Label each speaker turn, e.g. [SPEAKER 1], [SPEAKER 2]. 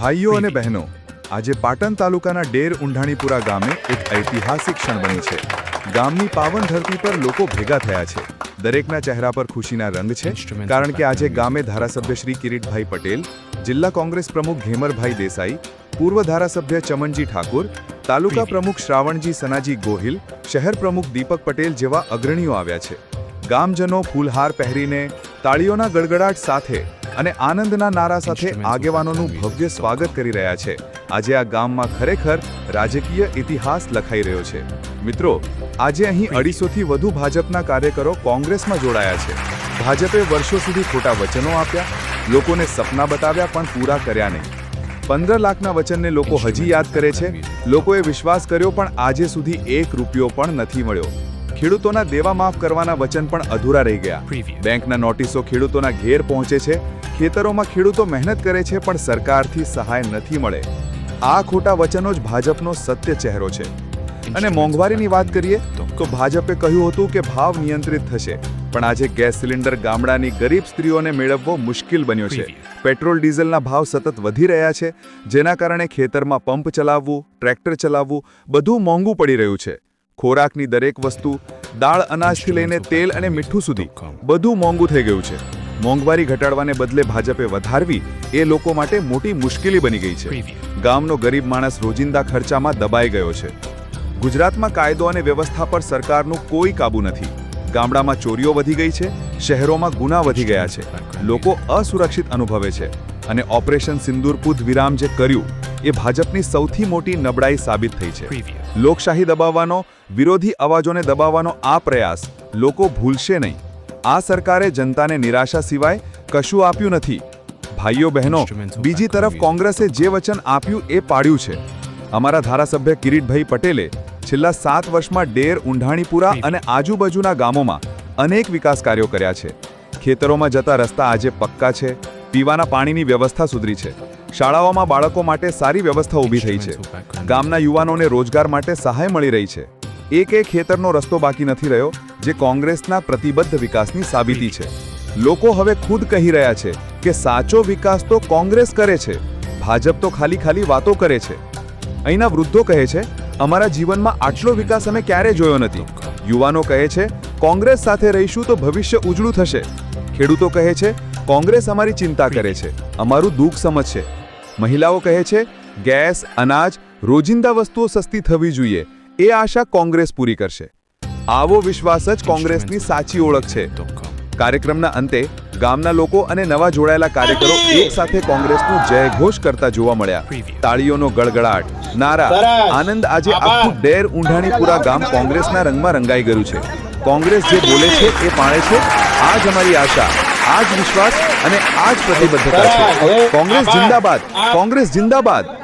[SPEAKER 1] ભાઈઓ અને બહેનો આજે પાટણ તાલુકાના ડેર ઊંઢાણીપુરા ગામે એક ઐતિહાસિક ક્ષણ બની છે. ગામની પાવન ધરતી પર લોકો ભેગા થયા છે. દરેકના ચહેરા પર ખુશીના રંગ છે કારણ કે આજે ગામે ધારાસભ્ય શ્રી કિરીટભાઈ પટેલ જિલ્લા કોંગ્રેસ પ્રમુખ ઘેમરભાઈ દેસાઈ પૂર્વ ધારાસભ્ય ચમનજી ઠાકુર તાલુકા પ્રમુખ શ્રાવણજી સનાજી ગોહિલ શહેર પ્રમુખ દીપક પટેલ જેવા અગ્રણીઓ આવ્યા છે. ગામજનો ફૂલહાર પહેરીને તાળીઓના ગડગડાટ સાથે અને આનંદના નારા સાથે આગેવાનોનું ભવ્ય સ્વાગત કરી રહ્યા છે. આજે આ ગામમાં ખરેખર રાજકીય ઇતિહાસ લખાઈ રહ્યો છે. મિત્રો આજે અહીં અઢીસોથી વધુ ભાજપના કાર્યકરો કોંગ્રેસમાં જોડાયા છે. ભાજપે વર્ષો સુધી ખોટા વચનો આપ્યા લોકોને સપના બતાવ્યા પણ પૂરા કર્યા નહીં. પંદર લાખના વચનને લોકો હજી યાદ કરે છે. લોકોએ વિશ્વાસ કર્યો પણ આજે સુધી એક રૂપિયો પણ નથી મળ્યો. ખેડૂતોના દેવા માફ કરવાના વચન પણ અધૂરા રહી ગયા. બેંકના નોટિસો ખેડૂતોના ઘેર પહોંચે છે. ખેતરોમાં ખેડૂતો મહેનત કરે છે પણ સરકારથી સહાય નથી મળે. આ ખોટા વચનો જ ભાજપનો સત્ય ચહેરો છે. અને મોંઘવારીની વાત કરીએ તો ભાજપે કહ્યું હતું કે ભાવ નિયંત્રિત થશે. પણ આજે ગેસ સિલિન્ડર ગામડાની ગરીબ સ્ત્રીઓને મેળવવો મુશ્કેલ બન્યો છે. પેટ્રોલ ડીઝલના ભાવ સતત વધી રહ્યા છે. જેના કારણે ખેતરમાં પંપ ચલાવવું ટ્રેક્ટર ચલાવવું બધું મોંઘું પડી રહ્યું છે. ખોરાકની દરેક વસ્તુ, દાળ અનાજથી લઈને તેલ અને મીઠું સુધી બધું મોંઘું થઈ ગયું છે. મોંઘવારી ઘટાડવાને બદલે ભાજપે વધારવી એ લોકો માટે મોટી મુશ્કેલી બની ગઈ છે. ગામનો ગરીબ માણસ રોજિંદા ખર્ચામાં દબાઈ ગયો છે. ગુજરાતમાં કાયદો અને વ્યવસ્થા પર સરકારનું કોઈ કાબુ નથી. ગામડામાં ચોરીઓ વધી ગઈ છે, શહેરોમાં ગુના વધી ગયા છે. લોકો અસુરક્ષિત અનુભવે છે. અને ઓપરેશન સિંદૂર વિરામ જે કર્યું એ ભાજપની સૌથી મોટી નબળાઈ સાબિત થઈ છે. લોકશાહી દબાવવાનો વિરોધી અવાજોને દબાવવાનો આ પ્રયાસ લોકો ભૂલશે નહીં. આ સરકારે જનતાને નિરાશા સિવાય કશું આપ્યું નથી. ભાઈઓ બહેનો બીજી તરફ કોંગ્રેસે જે વચન આપ્યું એ પાડ્યું છે. અમારા ધારાસભ્ય કિરીટભાઈ પટેલે છેલ્લા સાત વર્ષમાં ડેર ઉંઢાણીપુરા અને આજુબાજુના ગામોમાં અનેક વિકાસ કાર્યો કર્યા છે. ખેતરોમાં જતા રસ્તા આજે પક્કા છે. પીવાના પાણીની વ્યવસ્થા સુધરી છે. શાળાઓમાં બાળકો માટે સારી વ્યવસ્થા ઊભી થઈ છે. ગામના યુવાનોને રોજગાર માટે સહાય મળી રહી છે. એક એક ખેતરનો રસ્તો બાકી નથી રહ્યો જે કોંગ્રેસના પ્રતિબદ્ધ વિકાસની સાબિતી છે. લોકો હવે ખુદ કહી રહ્યા છે કે સાચો વિકાસ તો કોંગ્રેસ કરે છે. ભાજપ તો ખાલી ખાલી વાતો કરે છે. અહીંના વૃદ્ધો કહે છે અમારા જીવનમાં આટલો વિકાસ અમે ક્યારે જોયો નથી. યુવાનો કહે છે કોંગ્રેસ સાથે રહીશું તો ભવિષ્ય ઉજળું થશે. ખેડૂતો કહે છે કોંગ્રેસ અમારી ચિંતા કરે છે. અમારું દુઃખ સમજશે. મહિલાઓ કહે છે ગેસ અનાજ રોજિંદા વસ્તુઓ સસ્તી થવી જોઈએ. એ આશા કોંગ્રેસ પૂરી કરશે. આવો વિશ્વાસ જ કોંગ્રેસની સાચી ઓળખ છે. કાર્યક્રમના અંતે ગામના લોકો અને નવા જોડાયેલા કાર્યકરો એક સાથે કોંગ્રેસનો જયઘોષ કરતા જોવા મળ્યા. તાળીઓનો ગળગડાટ નારા. આનંદ આજે આખું ડેર ઊંઢાણીપુરા ગામ કોંગ્રેસના રંગમાં રંગાઈ ગયું છે. કોંગ્રેસ જે બોલે છે એ પાણે છે. આ જ અમારી આશા. આ જ વિશ્વાસ અને આ જ પ્રતિબદ્ધતા છે. કોંગ્રેસ જિંદાબાદ. કોંગ્રેસ જિંદાબાદ.